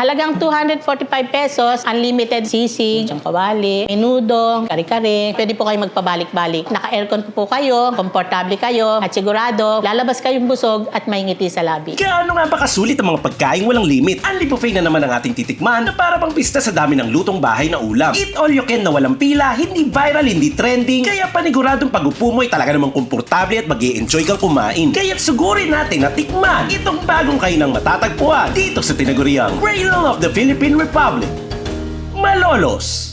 Halagang 245 pesos, unlimited sisig, kawali, menudo, kare-kare. Pwede po kayo magpabalik-balik. Naka-aircon po kayo, komportable kayo, at sigurado, lalabas kayong busog at may ngiti sa labi. Gaano nga ba kasulit ang mga pagkain walang limit? Unli buffet na naman ang ating titikman na para bang pista sa dami ng lutong bahay na ulam. Eat all you can na walang pila, hindi viral, hindi trending, kaya paniguradong pag-upo mo ay talaga namang komportable at mag enjoy kang kumain. Kaya't sugurin natin na tikman itong bagong kainang matatagpuan dito sa tinaguriang Cradle of the Philippine Republic. Malolos!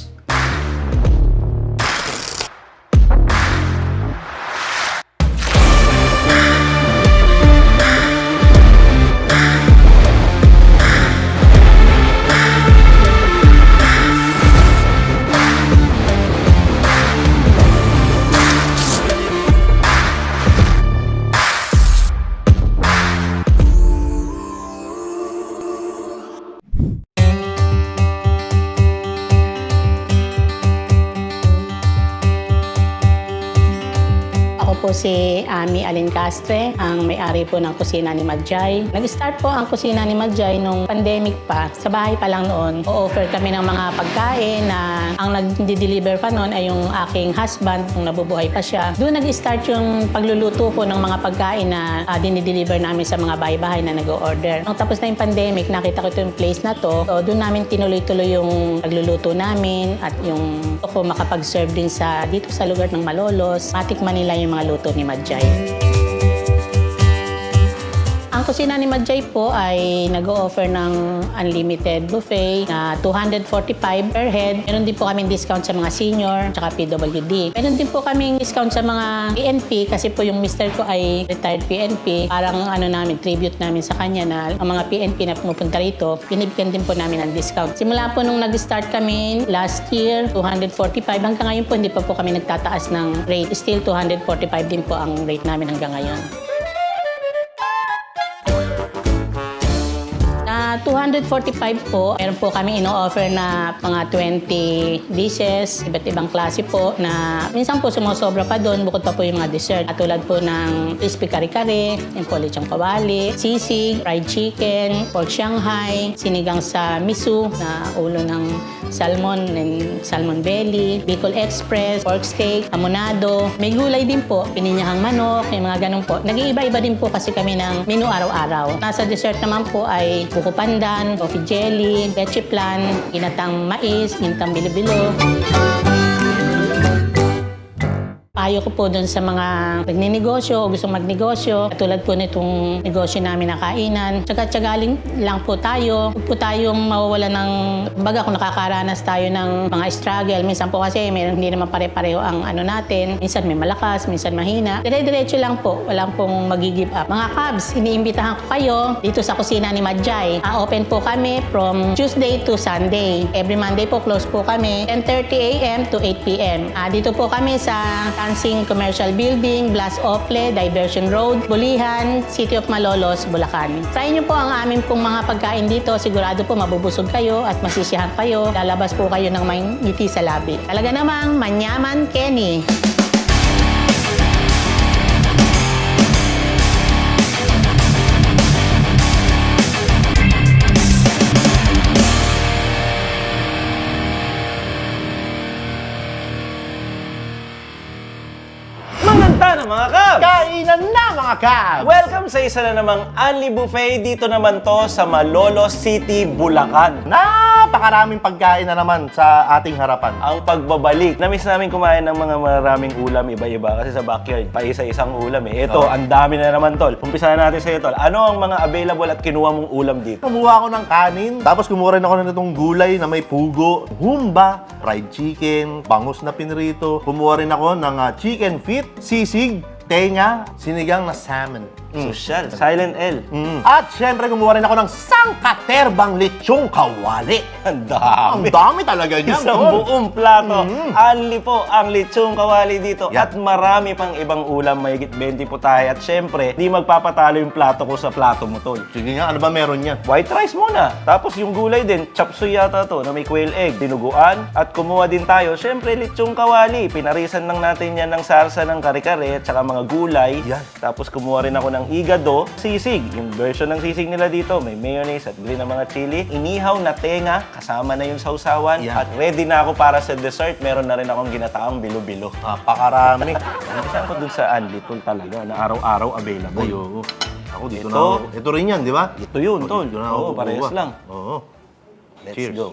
Si Ami Alin Castre, ang may-ari po ng kusina ni Madjay. Nag-start po ang kusina ni Madjay nung pandemic pa. Sa bahay pa lang noon, o-offer kami ng mga pagkain na ang nag-deliver pa noon ay yung aking husband, kung nabubuhay pa siya. Doon nag-start yung pagluluto po ng mga pagkain na uh, dinideliver namin sa mga bahay-bahay na nag-order. Nung tapos na yung pandemic, nakita ko yung place na to. So, doon namin tinuloy-tuloy yung pagluluto namin at yung ako makapag-serve din sa dito sa lugar ng Malolos. Matikman nila yung mga luto ni Madjay. Ang kusina ni Madjay po ay nag-o-offer ng unlimited buffet na 245 per head. Meron din po kaming discount sa mga senior at PWD. Meron din po kaming discount sa mga PNP kasi po yung mister ko ay retired PNP. Parang ano namin, tribute namin sa kanya na ang mga PNP na pumupunta rito, binibigyan din po namin ng discount. Simula po nung nag-start kami last year, 245. Hanggang ngayon po, hindi pa po kami nagtataas ng rate. Still 245 din po ang rate namin hanggang ngayon. 245 po, meron po kami ino-offer na mga 20 dishes, iba't ibang klase po na minsan po sumusobra pa doon, bukod pa po yung mga dessert. Katulad po ng crispy kare-kare, yung polichong kawali, sisig, fried chicken, pork shanghai, sinigang sa miso na ulo ng salmon and salmon belly, Bicol Express, pork steak, amonado. May gulay din po, pininyahang manok, yung mga ganun po. Nag-iiba-iba din po kasi kami ng menu araw-araw. Nasa dessert naman po ay buko pandan, coffee jelly, leche plan, ginatang mais, gintang bilibilo. Payo ko po doon sa mga nagninegosyo o gustong magnegosyo. Katulad po nitong negosyo namin na kainan. Tsaga-tsagaling lang po tayo. Huwag po tayong mawawala ng... Baga kung nakakaranas tayo ng mga struggle. Minsan po kasi may, hindi naman pare-pareho ang ano natin. Minsan may malakas, minsan mahina. Dire-diretso lang po. Walang pong mag-give up. Mga Cubs, iniimbitahan ko kayo dito sa kusina ni Madjay. Ah, open po kami from Tuesday to Sunday. Every Monday po close po kami 10.30 a.m. to 8 p.m. Ah, dito po kami sa Tansing Commercial Building, Blas Ople, Diversion Road, Bulihan, City of Malolos, Bulacan. Try niyo po ang amin pong mga pagkain dito. Sigurado po mabubusog kayo at masisiyahan kayo. Lalabas po kayo ng may ngiti sa labi. Talaga namang manyaman Kenny. Mga kab! Welcome sa isa na namang Unli Buffet. Dito naman to sa Malolos City, Bulacan. Napakaraming pagkain na naman sa ating harapan. Ang pagbabalik. Namiss namin kumain ng mga maraming ulam iba-iba kasi sa backyard, pa isa-isang ulam eh. Ito, Oo. ang dami na naman tol. Umpisahan natin sa iyo tol. Ano ang mga available at kinuha mong ulam dito? Kumuha ako ng kanin, tapos kumuha rin ako na itong gulay na may pugo, humba, fried chicken, bangus na pinrito. Kumuha rin ako ng ah, chicken feet, sisig, tenga, sinigang na salmon. Mm. Social. Silent L. Mm. At syempre, kumuha rin ako ng sangkaterbang lechong kawali. Ang Ang dami. dami talaga niyan. Isang tol. buong plato. Mm. Anli po ang lechong kawali dito. Yeah. At marami pang ibang ulam. Mahigit 20 po tayo. At syempre, di magpapatalo yung plato ko sa plato mo, tol. Sige nga, ano ba meron niyan? White rice muna. Tapos yung gulay din, chop suey yata to, na may quail egg, dinuguan. At kumuha din tayo, syempre, lechong kawali. Pinarisan lang natin yan ng sarsa ng kare-kare at saka mga gulay. Yan. Tapos kumuha rin ako ng yung igado, sisig. Yung version ng sisig nila dito, may mayonnaise at green na mga chili. Inihaw na tenga, kasama na yung sausawan. Yeah. At ready na ako para sa dessert. Meron na rin akong ginataang bilo-bilo. Napakarami. Umpisa ko dun sa Anli, tol talaga, na araw-araw available. Oo. Ako dito Ito. na ako. Ito rin yan, di ba? Ito yun, Oh, tol. Dito na ako Oo, parehas kukuha. lang. Oo. Let's Cheers. go.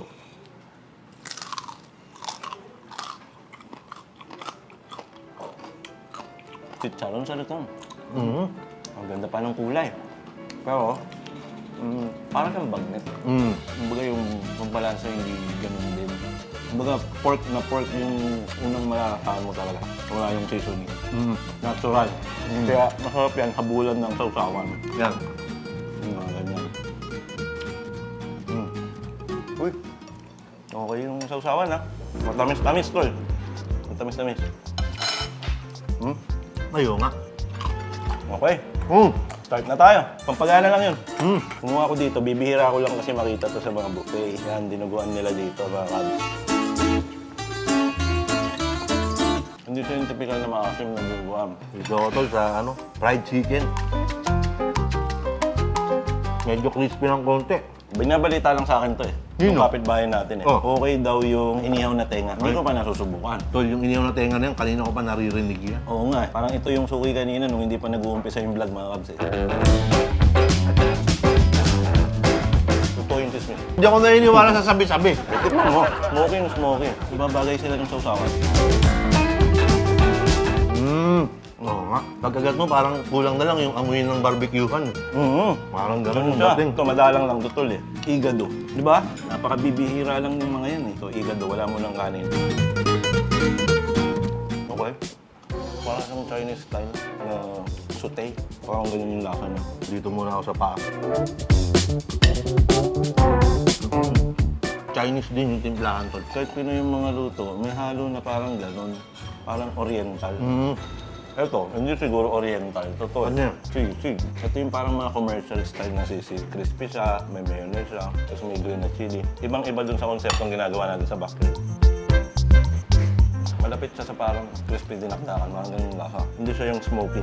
Chicharon sa lutong. Mhm. Ang ganda pa ng kulay. Pero, mm, parang siyang bagnet. Mm. Kumbaga yung pagbalansa hindi ganun din. Kumbaga pork na pork yung unang malakataan mo talaga. Wala yung seasoning. Mm. Natural. Kaya masarap yan, habulan ng sausawan. Yan. Yung mga ganyan. Mm. Uy, okay yung sausawan ha. Matamis-tamis tol. Matamis-tamis. Hmm? Ayaw nga. Okay, Mm. start na tayo. Pampagana lang yun. Mm. Kumuha ko dito, bibihira ko lang kasi makita to sa mga buffet. Yan, dinuguan nila dito, mga kabs. Hindi siya yung typical na maasim na dinuguan. Ako tol sa ano, fried chicken. Medyo crispy ng konti. Binabalita lang sa akin to eh. Yung Sino? kapitbahay natin eh. Oh. Okay daw yung inihaw na tenga. Hindi ko pa nasusubukan. Tol, yung inihaw na tenga na yan, kanina ko pa naririnig yan. Oo nga, eh. parang ito yung suki kanina nung hindi pa nag-uumpisa yung vlog mga kabs eh. Totoo yung chismis. Hindi ako naniniwala sa sabi-sabi. Tikman mo, smoky yung smoky. Iba bagay sila ng sausawan. Oo nga. Pagkagat mo, parang kulang na lang yung amoy ng barbecuehan. Mm-hmm. Parang Ganun ganun yung dating. Ito, madalang lang tutol eh. Igado. Di ba? Napakabibihira lang yung mga yan eh. Ito, igado. Wala mo ng kanin. Okay. Parang siyang Chinese style na sauté. Parang ganyan yung lasa niya. Dito muna ako sa paa. Chinese din yung timplahan, tol. Kahit Pinoy yung mga luto, may halo na parang ganon. Parang oriental. Mm. Ito, hindi siguro oriental. Totoo. Ano yan? Sisig. Ito yung parang mga commercial style na sisig. Crispy siya, may mayonnaise siya, tapos may green na chili. Ibang-iba dun sa konseptong ginagawa natin sa backyard. Malapit siya sa parang crispy dinakdakan, mga ganun yung lasa. Hindi siya yung smoky.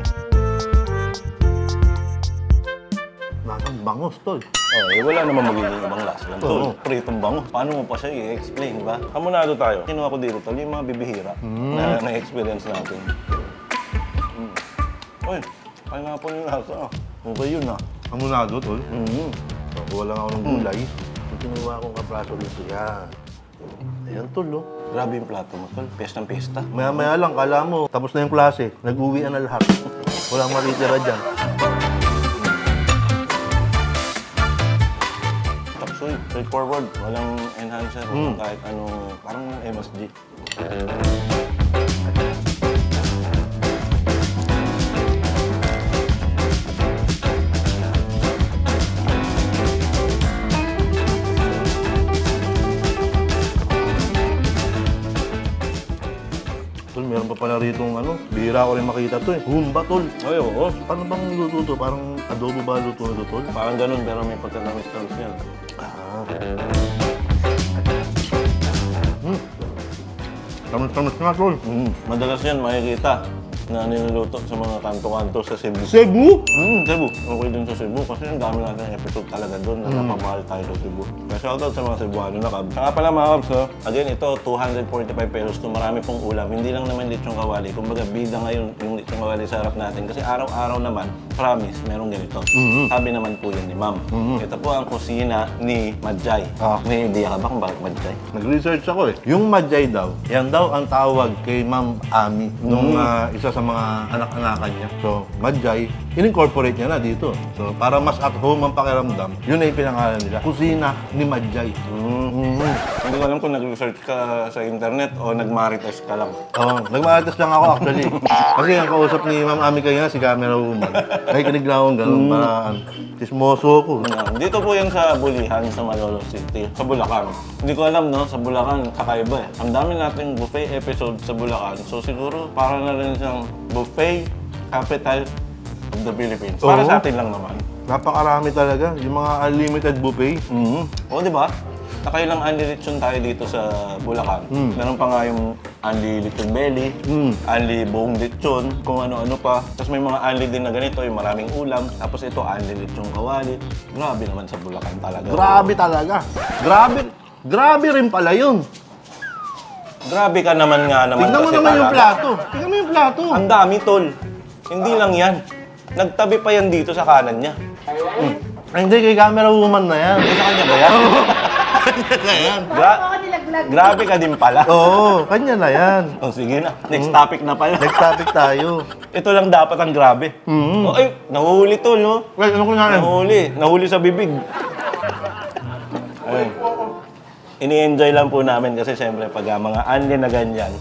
Nasang bangos, tol. Oh, eh, wala naman magiging ibang lasa yan. Oo. Tol, pritong bango. Paano mo pa siya i-explain, di ba? Kamunado tayo. Kinuha ko dito, tol, yung mga bibihira na na-experience natin. Mm. Uy, pineapple yung lasa. Okay yun ah. Amunado, tol. Mm-hmm. Nakuha lang ako ng gulay. Yung kinuha akong kapraso dito, yan. Ayan, tol, oh. Grabe yung plato mo, tol. Pestang pesta. Maya-maya lang, kala mo, tapos na yung klase. Nag-uwi na lahat. Walang matitira dyan. Tapsoy, straightforward. Walang enhancer, walang kahit ano, parang MSG. Rito ano, bihira ko rin makita to eh. Humba, tol. Ay, oo. Paano bang luto to? Parang adobo ba luto na to, tol? Parang ganun, pero may pagkatamis-tamis yan. Ah. Hmm. Tamis-tamis nga, tol. Mm. Madalas yan makikita na niluluto sa mga kanto-kanto sa Cebu. Cebu? Hmm, Cebu. Okay dun sa Cebu kasi ang dami natin episode talaga doon na napamahal tayo sa Cebu. Kaya shoutout sa mga Cebuano na Kabs. Saka pala mga Kabs, no? again, ito 245 pesos to marami pong ulam. Hindi lang naman lechong kawali. Kumbaga, bida ngayon yung lechong kawali sa harap natin. Kasi araw-araw naman, promise, merong ganito. Sabi naman po yan ni Ma'am. Ito po ang kusina ni Madjay. Ah. May idea ka ba kung bakit Madjay? Nag-research ako eh. Yung Madjay daw, yan daw ang tawag kay Ma'am Ami nung ah, isa sa mga anak-anakan niya. So, Madjay, in-incorporate niya na dito. So, para mas at home ang pakiramdam, yun na yung pinangalan nila. Kusina ni Madjay. Mm. Hindi ko alam kung nag-research ka sa internet o nag-marites ka lang. Oo, nagmarites lang ako actually. Kasi ang kausap ni Ma'am Ami kanina, si camera woman. Nakikinig lang akong ganun para ano, tismoso ko. Yan. Dito po yan sa Bulihan, sa Malolo City, sa Bulacan. Hindi ko alam, no? Sa Bulacan, kakaiba eh. Ang dami nating buffet episode sa Bulacan. So siguro, para na rin siyang buffet capital of the Philippines. Para Oo. sa atin lang naman. Napakarami talaga. Yung mga unlimited buffet. Mm. O, di ba? Nakailang Anli Lechon tayo dito sa Bulacan. Meron pa nga yung Anli Lechon Belly, Mm. Anli Buong Lechon, kung ano-ano pa. Tapos may mga Anli din na ganito, yung maraming ulam. Tapos ito, Anli Lechon Kawali. Grabe naman sa Bulacan talaga. Grabe talaga. Grabe. Grabe rin pala yun. Grabe ka naman nga naman Tignan mo kasi naman yung plato. Tignan mo yung plato. Ang dami, tol. Hindi lang yan. Nagtabi pa yan dito sa kanan niya. Ay, hindi, kay camera woman na yan. Sa kanya ba yan? Kanya na yan. Gra- grabe ka din pala. Oo, kanya na yan. Oh, sige na. Next topic na pala. Next topic tayo. Ito lang dapat ang grabe. Oh, ay, nahuhuli tol, no? Wait, ano ko na Nahuli. Nahuli sa bibig. Ayun. Ini-enjoy lang po namin kasi siyempre pag ah, mga anli na ganyan,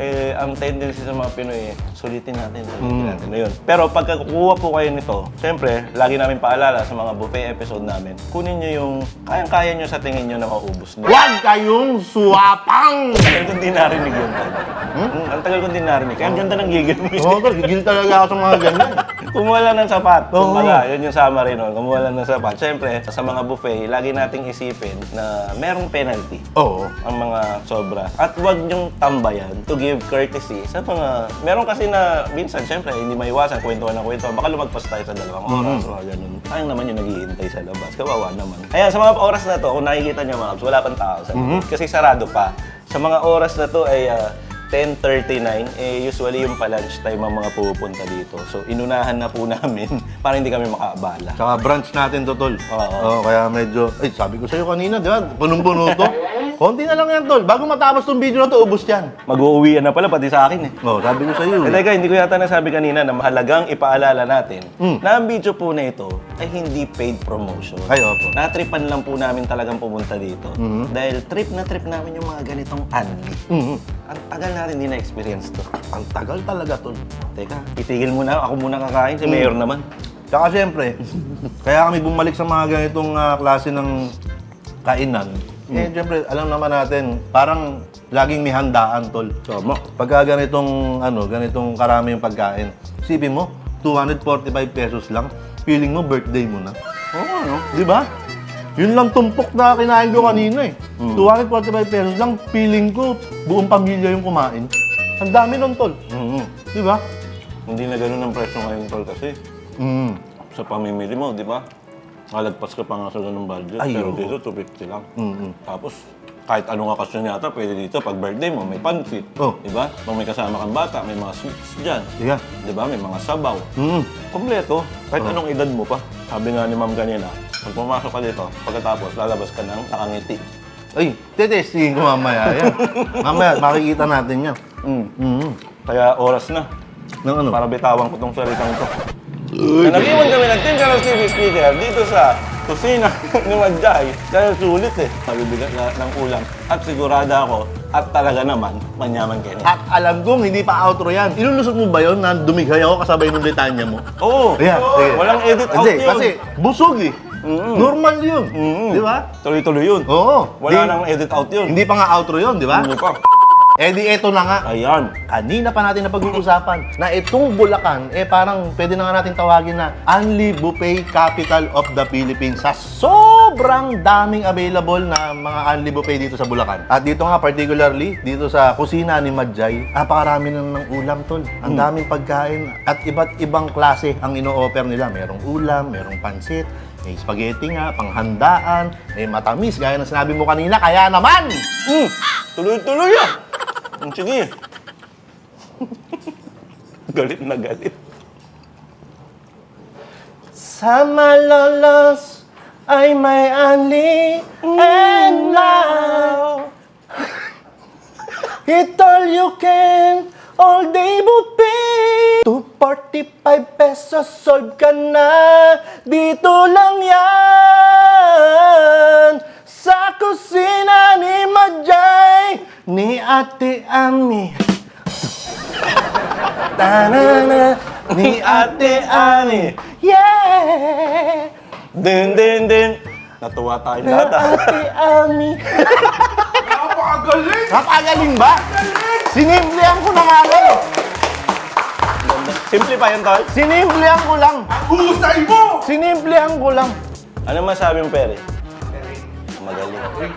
eh, ang tendency sa mga Pinoy, sulitin natin, sulitin natin na yun. Pero pagka kukuha po kayo nito, siyempre, lagi namin paalala sa mga buffet episode namin, kunin nyo yung kayang-kaya nyo sa tingin nyo na maubos nyo. Huwag kayong suwapang! Ang tagal kong di narinig yun. Tol. Hmm? Ang tagal kong di narinig. Kaya ang ganda ng gigil mo. Oo, tol, gigil talaga ako sa mga ganyan. Kumuha lang ng sapat. Oo. Kumbaga, yun yung summary nun. Kumuha lang ng sapat. Siyempre, sa mga buffet, lagi nating isipin na merong penalty Oo. ang mga sobra. At huwag niyong tambayan to give courtesy sa mga... Meron kasi na, minsan, siyempre, hindi maiwasan, kwentuhan ng kwentuhan. Baka lumagpas tayo sa dalawang oras o ganun. Sayang naman yung naghihintay sa labas. Kawawa naman. Ayan, sa mga oras na to, kung nakikita niyo mga abs, wala pang tao sa labas. Kasi sarado pa. Sa mga oras na to ay ah, 10.39, eh, usually yung pa-lunch time ang mga pupunta dito. So, inunahan na po namin para hindi kami makaabala. Tsaka branch natin to, tol. Oo. kaya medyo... Ay, sabi ko sa'yo kanina, di ba? Punong-puno to. Konti na lang yan, tol. Bago matapos tong video na to, ubos yan. Mag-uuwian na pala, pati sa akin eh. Oo, sabi ko sa'yo. Eh, teka, hindi ko yata nasabi kanina na mahalagang ipaalala natin Mm. na ang video po na ito ay hindi paid promotion. Ay, opo. Natripan lang po namin talagang pumunta dito. Mhm. Dahil trip na trip namin yung mga ganitong anli. Mhm. Ang tagal natin hindi na-experience to. Ang tagal talaga, tol. Teka, itigil muna. Ako muna kakain. Si Mayor naman. Tsaka siyempre, kaya kami bumalik sa mga ganitong ah, klase ng kainan. Eh, siyempre, alam naman natin, parang laging may handaan, tol. Tama. Pagka ganitong, ano, ganitong karami yung pagkain, isipin mo, 245 pesos lang, feeling mo birthday mo na. Oo, ano? Di ba? Yun lang tumpok na kinain ko kanina eh. 245 pesos lang, feeling ko, buong pamilya yung kumain. Ang dami nun, tol. Mhm. Di ba? Hindi na ganun ang presyo ngayon, tol, kasi Mm. sa pamimili mo, di ba? Malagpas ka pa nga sa ganung budget. Ay, pero oo. dito, 250 lang. Tapos, kahit anong okasyon yata, pwede dito. Pag birthday mo, may pansit. Oh. Di ba? Pag may kasama kang bata, may mga sweets dyan. Yeah. Di ba? May mga sabaw. Mm. Kompleto. Kahit Oh. anong edad mo pa. Sabi nga ni ma'am kanina, pag pumasok ka dito, pagkatapos lalabas ka ng nakangiti. Ay, tetestingin ko mamaya yan. mamaya, makikita natin yan. Mm. Mm. Kaya oras na Nang ano? para bitawan ko tong salitang to. Na nag-iwan kami ng Team Carlos TV speaker dito sa kusina ni Madjay dahil sulit eh. Mabibigyan na ng ulam at sigurada ako at talaga naman manyaman kayo. At alam kong hindi pa outro yan. Ilulusot mo ba yun na dumighay ako kasabay ng litanya mo? Oo! Ayan, sige. Walang edit out yun. kasi busog eh. Mm. Normal yun. Mm. Di ba? Tuloy-tuloy yun. Oo. Wala Di- nang edit out yun. Hindi pa nga outro yun, di ba? Hindi pa. Eh di eto na nga. Ayan. Kanina pa natin napag-uusapan na itong Bulacan, eh parang pwede na nga natin tawagin na Unli Buffet Capital of the Philippines sa sobrang daming available na mga Unli Buffet dito sa Bulacan. At dito nga particularly, dito sa kusina ni Madjay, napakarami na ng ulam tol. Ang daming pagkain at iba't ibang klase ang ino-offer nila. Merong ulam, merong pansit, may spaghetti nga, panghandaan, may matamis, gaya ng sinabi mo kanina. Kaya naman! Mm. Tuloy-tuloy ah. Mm, Sige. galit na galit. Sa malolos ay may only and now It all you can, all day buffet 245 pesos, solve ka na Dito lang yan Tanana, ni Ate Ami Yeah! Din, din, din. Natuwa tayo Na lahat ah. Ate Ami. Napakagaling! Napakagaling ba? Sinimplihan ko na nga lang. Ganda. Simple pa yan, tol. Sinimplihan ko lang. Husay mo! Sinimplihan ko lang. Ano masabi mo, Pere? Magaling.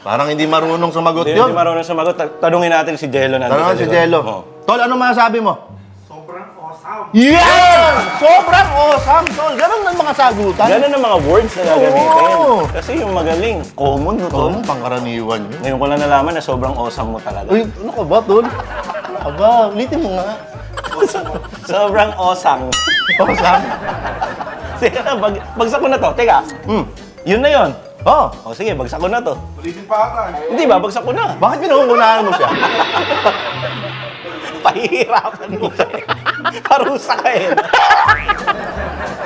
Parang hindi marunong sumagot Hindi, yun. hindi marunong sumagot. Ta- Tanungin natin si Jello nandito. Tanong si likod. Jello. Oo. Tol, ano masasabi mo? Yeah! Sobrang awesome, Tol. Ganun ang mga sagutan. Ganun ang mga words na gagamitin. Oo. Kasi yung magaling, common no, Oo, tol. pangkaraniwan yun. Ngayon ko lang nalaman na sobrang awesome mo talaga. Uy, ano ka ba, Tol? Ano ka ba? Ulitin mo nga. sobrang awesome. Awesome? Sige na, bag, bagsak ko na to. Teka, hmm, yun na yun. Oh, O sige, bagsak ko na to. Ulitin pa ata. Hindi ba, bagsak ko na. bakit pinangungunahan mo siya? Pahihirapan mo eh. Parusa ka eh.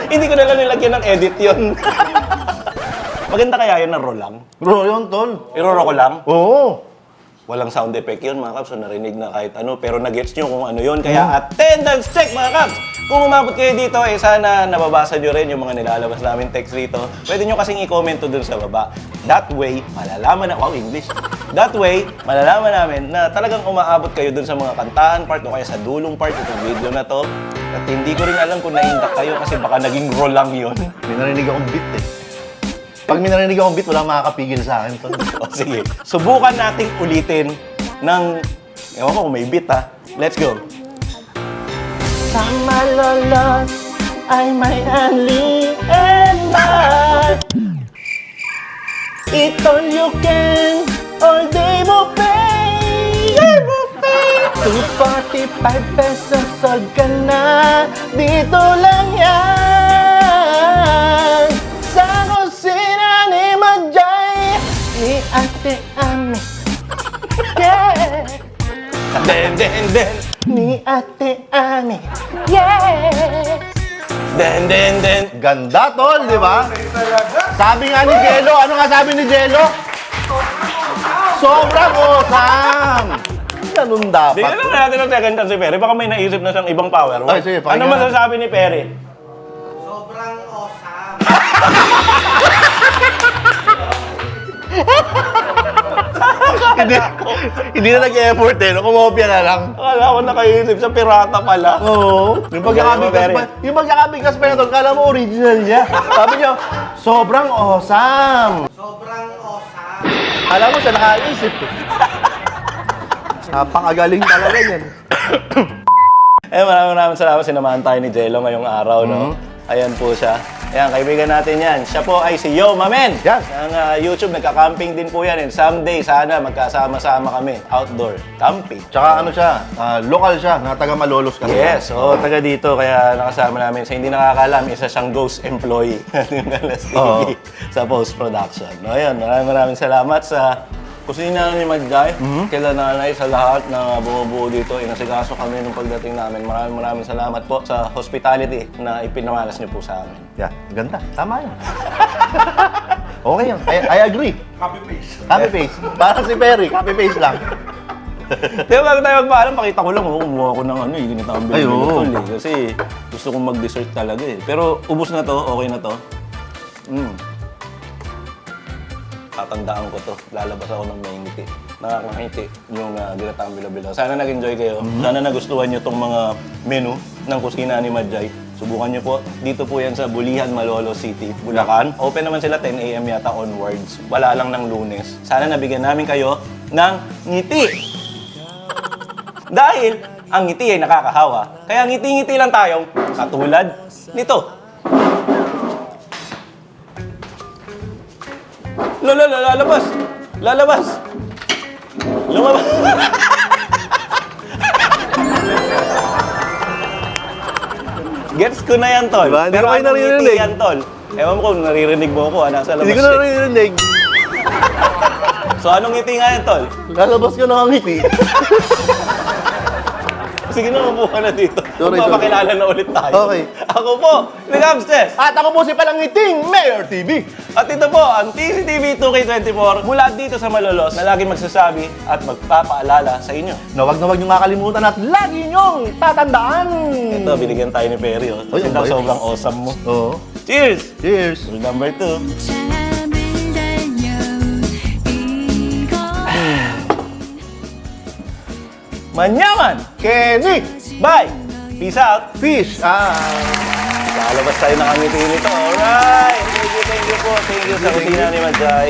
Hindi ko na lang nilagyan ng edit yun. Maganda kaya yun na roll lang? Bro, yun, Tol. Iroro ko lang? Oo. Walang sound effect yun mga kaps, so narinig na kahit ano, pero nag-gets nyo kung ano yun. Kaya attendance check mga kaps! Kung umabot kayo dito, eh sana nababasa nyo rin yung mga nilalabas namin text dito. Pwede nyo kasing i-comment dun sa baba. That way, malalaman na, wow, English. That way, malalaman namin na talagang umaabot kayo dun sa mga kantahan part o kaya sa dulong part itong video na to. At hindi ko rin alam kung na-indak kayo kasi baka naging roll lang yun. May narinig akong beat eh. Pag may narinig akong beat, wala makakapigil sa akin, Tol. O sige, subukan nating ulitin ng, ewan ko kung may beat ha. Let's go. Sa malolot ay may ali and I Ito you can all day mo pay mo pay 245 pesos sold ka na Dito lang yan Ate Ami Yeah Den, den, den Ni Ate Ami Yeah Den, den, den Ganda, Tol, di ba? Sabi nga ni Jello, ano nga sabi ni Jello? Sobrang awesome! Ganun dapat. Bigyan lang natin ng second chance si Perry. Baka may naisip na siyang ibang power. Ay, sige, ano natin. masasabi ni Perry? hindi, hindi na nag-effort eh. no? Kumopia na lang. Akala ko nakaisip sa pirata pala. Oo. Yung pagkakabigkas pa, yung pagkakabigkas pa na Tol, kala mo original niya. Sabi niya, sobrang awesome. Sobrang awesome. Alam mo siya nakaisip. eh. Napakagaling talaga yan. Eh, maraming maraming salamat. Sinamahan tayo ni Jello ngayong araw, no? Mm-hmm. Ayan po siya. Ayan, kaibigan natin yan. Siya po ay si Yo Mamen. Yan. Ng ah, YouTube, nagka-camping din po yan. And someday, sana magkasama-sama kami. Outdoor camping. Tsaka ano siya, ah, lokal siya, na taga Malolos kasi. Yes, oo, taga dito. Kaya nakasama namin. Sa hindi nakakalam, isa siyang ghost employee ng Alas TV sa post-production. No, ayan, maraming maraming salamat sa kusina ni Madjay. Kila nanay sa lahat na bumubuo dito. Inasikaso kami nung pagdating namin. Maraming maraming salamat po sa hospitality na ipinamalas niyo po sa amin. Yeah, ganda. Tama yan. okay yan. I, I agree. Copy paste. Copy paste. Parang si Perry, copy paste lang. Ba bago tayo magpaalam, pakita ko lang, oh, kumuha ko ng ano, eh, ganito ang Ay, bilhin ko eh. Kasi gusto kong mag-dessert talaga eh. Pero ubos na to, okay na to. Mm. Tatandaan ko to. Lalabas ako ng may ngiti. Nakakangiti yung uh, ginataang bilo-bilo. Sana nag-enjoy kayo. Sana nagustuhan nyo tong mga menu ng kusina ni Madjay. Subukan nyo po. Dito po yan sa Bulihan, Malolo City, Bulacan. Open naman sila 10 a.m. yata onwards. Wala lang ng lunes. Sana nabigyan namin kayo ng ngiti. Dahil ang ngiti ay nakakahawa. Kaya ngiti-ngiti lang tayong katulad nito. Lala, lalabas! Lalabas! Lumabas! Gets ko na yan, Tol. Diba? Pero ko ngiti naririnig. yan, Tol? Ewan kung naririnig mo ako, ah, nasa labas. Hindi ko na narinig. So, anong ngiti nga yan, Tol? Lalabas ka ng ngiti. Sige na, mabuha na dito. Sorry, Magpapakilala na ulit tayo. Okay. Ako po, Nick Amstes. At ako po si Palangiting Mayor TV. At ito po ang TCTV 2K24 mula dito sa Malolos na laging magsasabi at magpapaalala sa inyo. Na wag na wag niyong makalimutan at lagi niyong tatandaan. Ito, binigyan tayo ni Perry. Oh. Kasi daw sobrang awesome mo. Oo. Cheers! Cheers! Rule number two. Manyaman! Kenny! Bye! Peace out! Fish. Ah. Lalabas tayo ng ngiti nito. Alright! Thank you, thank you po. Thank you sa kusina ni Majay.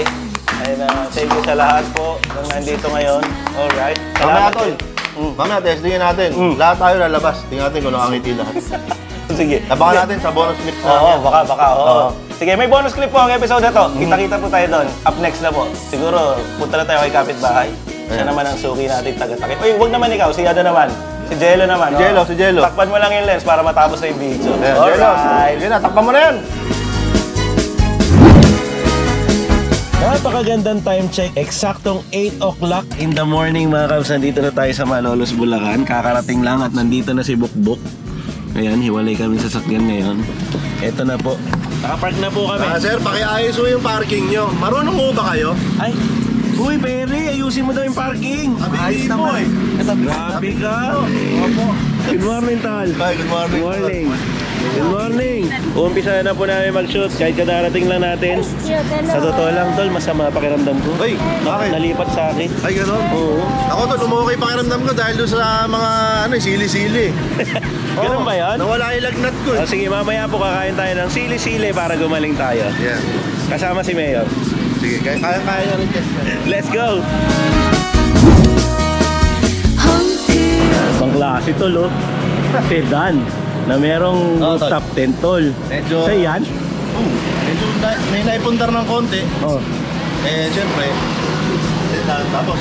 And uh, thank you sa lahat po na nandito ngayon. Alright. Mamaya, tol. Mm. Mamaya, testingin natin. Lahat tayo lalabas. Tingnan natin kung nakangiti lahat. Sige. Abangan natin sa bonus clips Oo, namin. baka, baka, oo. Oo. Sige, may bonus clip po ang episode na to. Kita-kita po tayo doon. Up next na po. Siguro, punta na tayo kay Kapitbahay. Siya naman ang suki natin taga-takip. Uy, huwag naman ikaw. Si ano naman. Si Jello naman. Si Jello, oo. si Jello. Takpan mo lang yung lens para matapos na yung video. Ayan, Jello. Alright. Sige na, takpan mo na yan. Napakagandang time check. Eksaktong 8 o'clock in the morning mga kabs. Nandito na tayo sa Malolos, Bulacan. Kakarating lang at nandito na si Bukbuk. Ayan, hiwalay kami sa sakyan ngayon. Ito na po. Nakapark na po kami. Ah, sir, pakiayos mo yung parking nyo. Marunong mo ba kayo? Ay! Uy, Perry! Ayusin mo daw yung parking! Ayos naman. Grabe ka! Opo. Good morning, Tal. Hi, good morning. Good morning. Good morning. Umpisa na po namin mag-shoot kahit kadarating lang natin. Sa totoo lang, Tol, masama pakiramdam ko. Uy, bakit? Nalipat sa akin. Ay, gano'n? Oo. Ako to, umukay pakiramdam ko dahil doon sa mga ano, sili-sili. Ganun ba yan? Nawala yung lagnat ko. O eh. sige, mamaya po kakain tayo ng sili-sili para gumaling tayo. Yan. Kasama si Mayor. Sige, kaya kaya, kaya na rin yan. Let's go! 헝클 Pang klase tol, oh. Sedan na merong Oo, tol. rooftop tent, tol. Medyo- Sa yan? Oh, medyo na- may naipundar ng konti. Oh. Eh, syempre, sedan. Tapos,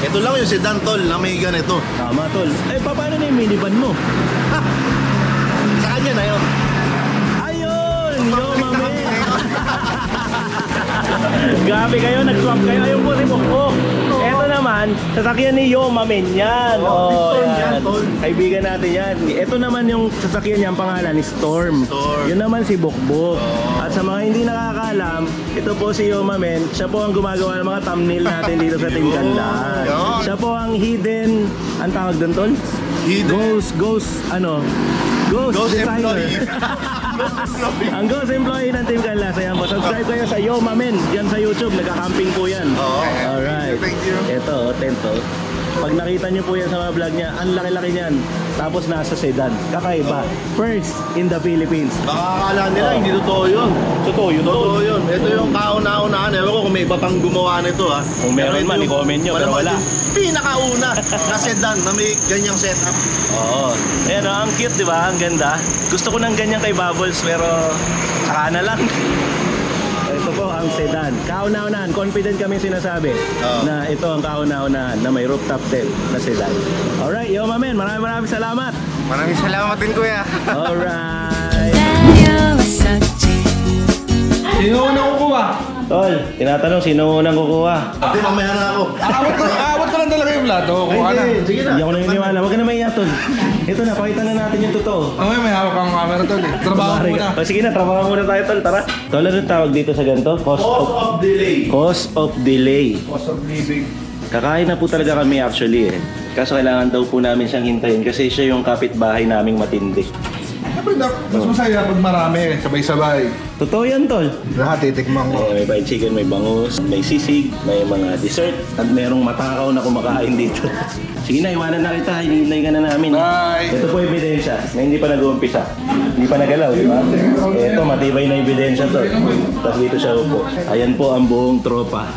ito lang yung sedan tol na may ganito. Tama, tol. Eh, pa- paano na yung minivan mo? Sa kanya na yun. Ayun! Yo, mami! Grabe kayo, nag-swap kayo. Ayun po si Bukbok. Eto naman, sasakyan ni Yo Mamen yan. Oh, Storm yan, tol. Kaibigan natin yan. Ito naman yung sasakyan niya, ang pangalan ni Storm. Storm. Yun naman si Bukbok. Oh. At sa mga hindi nakakaalam, ito po si Yo Mamen. Siya po ang gumagawa ng mga thumbnail natin dito sa Team yun. Siya po ang hidden, ang tawag doon, tol? Hidden. Ghost, ghost, ano? Ghost, Ghost designer. employee. Ang ghost employee ng Team Canlas. Ayan po. Subscribe kayo sa Yo Mamen. Yan sa YouTube. Nagka-camping po yan. Oo. Alright. Thank you. Ito, tento. Pag nakita niyo po yan sa mga vlog niya, ang laki-laki niyan. Tapos nasa sedan. Kakaiba. First in the Philippines. Baka akala nila hindi totoo yun. Totoo yun. Totoo yun. Ito yung kauna-unahan. Ewan ko kung may iba pang gumawa nito ha. Kung meron man, i-comment nyo, pero wala. Pinakauna na sedan na may ganyang setup. Oo. Ayan o, ang cute, di ba? Ang ganda. Gusto ko ng ganyan kay Bubbles, pero saka na lang ang sedan. Kauna-unahan, confident kami sinasabi Oo. na ito ang kauna-unahan na may rooftop tent na sedan. Alright, yo mamen, maraming maraming salamat. Maraming salamat din kuya. Alright. Sino una kukuha? Tol, tinatanong sino unang kukuha? Hindi, mamaya na ako. Aawat ko, aawat ko lang talaga yung plato. Kuha na. Hindi, sige na. Hindi ako naniniwala. Huwag ka na maiyak, Tol. Ito na, pakita na natin yung totoo. Mamaya may hawak kang camera tol eh. Trabaho Kumari muna. O, sige na, trabaho muna tayo, Tol. Tara. Tol, ano tawag dito sa ganito? Cost Cost of, of delay. cost of delay. Cost of living. Kakain na po talaga kami actually eh. Kaso kailangan daw po namin siyang hintayin kasi siya yung kapitbahay naming matindi. Siyempre, Doc, mas masaya pag marami, sabay-sabay. Totoo yan, Tol. Lahat titikman ko. Eh, may fried chicken, may bangus, may sisig, may mga dessert, at merong matakaw na kumakain dito. Sige na, iwanan na kita. Hinihintay ka na namin. Bye. Ito po ebidensya na hindi pa nag-uumpisa. Hindi pa nagalaw, di ba? Ito, matibay na ebidensya to. Tapos dito siya upo. Ayan po ang buong tropa.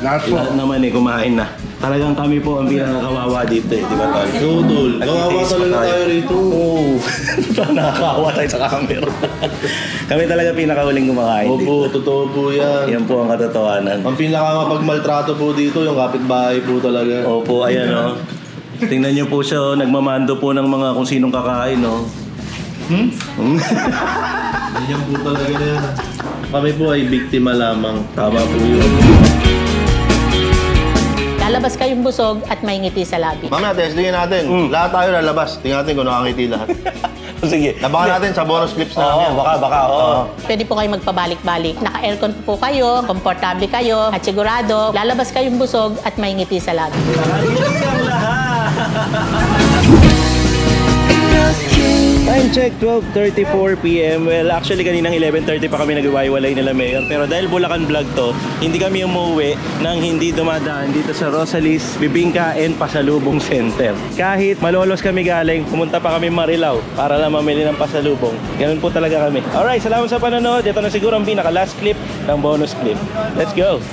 Lahat po. Lahat naman eh, kumain na. Talagang kami po ang pinakakawawa dito eh, di ba tol? Tutol. Kawawa Nagtitiis pa talaga tayo rito. Oo. Nakakawa tayo sa camera. kami talaga pinakahuling kumakain dito. Opo, totoo po yan. Yan po ang katotohanan. Ang pinakamapagmaltrato po dito, yung kapitbahay po talaga. Opo, ayan o. Tingnan niyo po siya, oh, nagmamando po ng mga kung sinong kakain, no? Hmm? Ganyan po talaga na yan. Kami po ay biktima lamang. Tama po yun. Lalabas kayong busog at may ngiti sa labi. Mamaya, testingin natin. Hmm. Lahat tayo lalabas. Tingnan natin kung nakangiti lahat. Sige. Labakan natin sa bonus clips na Oo, namin. baka, baka, oo. Pwede po kayong magbabalik-balik. Naka-aircon po kayo, komportable kayo, at sigurado, lalabas kayong busog at may ngiti sa labi. Ayos lahat! Time check, 12.34pm. Well, actually kaninang 11.30 pa kami nagwiwalay nila Mayor. Pero dahil Bulacan Vlog to, hindi kami umuwi nang hindi dumadaan dito sa Rosalis, Bibingka, and Pasalubong Center. Kahit malolos kami galing, pumunta pa kami Marilao para lang mamili ng pasalubong. Ganun po talaga kami. Alright, salamat sa panonood. Ito na siguro ang pinaka last clip ng bonus clip. Let's go!